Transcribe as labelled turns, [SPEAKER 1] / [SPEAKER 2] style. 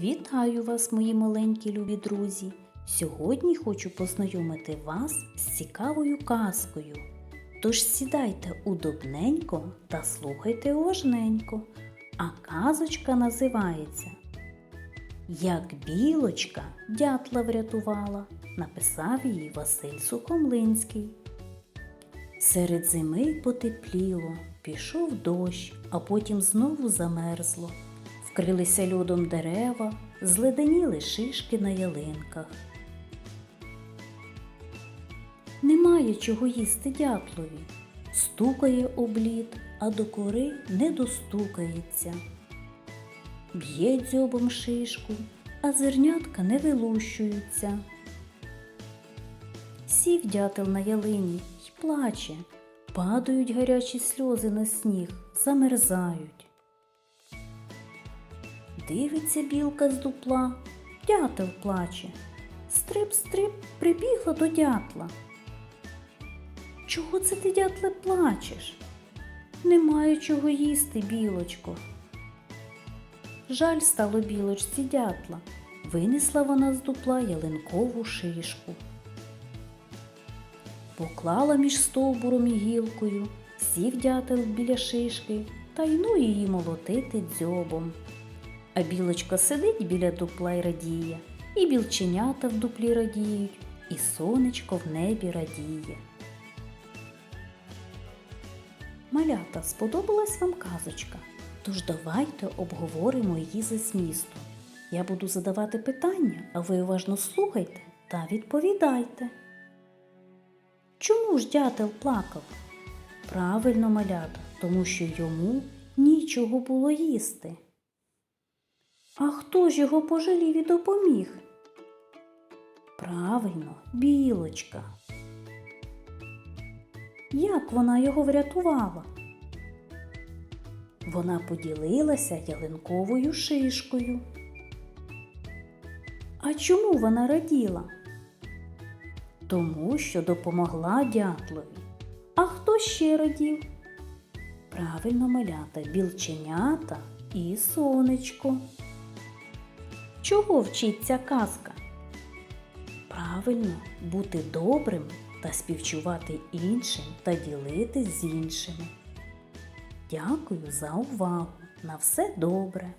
[SPEAKER 1] Вітаю вас, мої маленькі любі друзі! Сьогодні хочу познайомити вас з цікавою казкою. Тож сідайте удобненько та слухайте уважненько. А казочка називається Як білочка дятла врятувала, написав її Василь Сухомлинський. Серед зими потепліло, пішов дощ, а потім знову замерзло. Вкрилися льодом дерева, зледеніли шишки на ялинках. Немає чого їсти дятлові. Стукає облід, а до кори не достукається. Б'є дзьобом шишку, а зернятка не вилущуються. Сів дятел на ялині й плаче, падають гарячі сльози на сніг, замерзають. Дивиться білка з дупла, дятел плаче. Стрип-стрип прибігла до дятла. Чого це ти, дятле, плачеш? Немає чого їсти, білочко. Жаль стало білочці дятла. Винесла вона з дупла ялинкову шишку. Поклала між стовбуром і гілкою, сів дятел біля шишки та й ну її молотити дзьобом. А білочка сидить біля дупла й радіє, і білченята в дуплі радіють, і сонечко в небі радіє. Малята, сподобалась вам казочка? Тож давайте обговоримо її за змістом. Я буду задавати питання, а ви уважно слухайте та відповідайте. Чому ж дятел плакав? Правильно, малята, тому що йому нічого було їсти. А хто ж його пожалів і допоміг? Правильно, білочка. Як вона його врятувала? Вона поділилася ялинковою шишкою. А чому вона раділа? Тому що допомогла дятлові. А хто ще радів? Правильно малята, білченята і сонечко. Чого вчить ця казка? Правильно, бути добрим та співчувати іншим та ділитись з іншими. Дякую за увагу. На все добре!